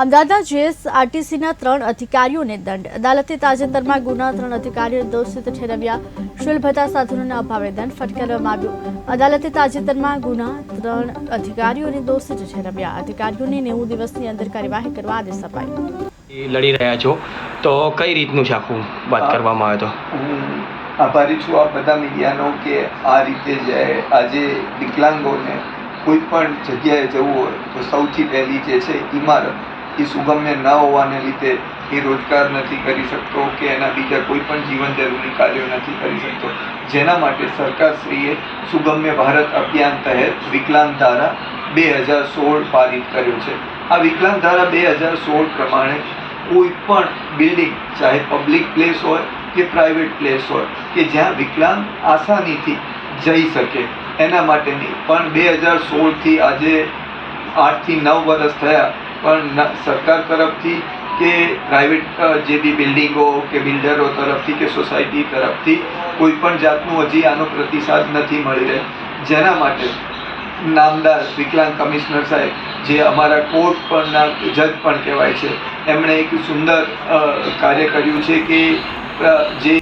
અમદાવાદના જીએસઆરટીસીના ત્રણ અધિકારીઓને દંડ. અદાલતે તાજેતરમાં ગુના ત્રણ અધિકારીઓને દોષિત ઠેરવ્યા. શુલ્ક સાધનોના અભાવે દંડ ફટકારવામાં આવ્યો. અદાલતે તાજેતરમાં ગુના ત્રણ અધિકારીઓને દોષિત ઠેરવ્યા. અધિકારીઓને નેવું દિવસની અંદર કાર્યવાહી કરવા આદેશ અપાયો. લડી રહ્યા છો. તો કઈ રીતનું છે આખું વાત કરવામાં આવે તો? આભારી છું આ બધા મીડિયાનો કે આ રીતે જે આજે વિકલાંગોને કોઈ પણ જગ્યાએ જવું હોય તો સૌથી પહેલી જે છે ઇમારત એ સુગમ્ય ન હોવાને લીધે એ રોજગાર નથી કરી શકતો કે એના બીજા કોઈ પણ જીવન જરૂરી કાર્યો નથી કરી શકતો. જેના માટે સરકારશ્રીએ સુગમ્ય ભારત અભિયાન તહેત વિકલાંગ ધારા બે હજાર સોળ પારિત કર્યો છે. આ વિકલાંગ ધારા બે હજાર સોળ પ્રમાણે કોઈ પણ બિલ્ડિંગ, ચાહે પબ્લિક પ્લેસ હોય કે પ્રાઇવેટ પ્લેસ હોય, કે જ્યાં વિકલાંગ આસાનીથી જઈ શકે. એના માટેની પણ બે હજાર સોળથી આજે આઠથી નવ વર્ષ થયા પણ સરકાર તરફથી કે પ્રાઇવેટ જે બી બિલ્ડિંગો કે બિલ્ડરો તરફથી કે સોસાયટી તરફથી કોઈ પણ જાતનું હજી આનો પ્રતિસાદ નથી મળી રહ્યો. જેના માટે નામદાર વિકલાંગ કમિશનર સાહેબ, જે અમારા કોર્ટ પરના જજ પણ કહેવાય છે, એમણે એક સુંદર કાર્ય કર્યું છે કે જે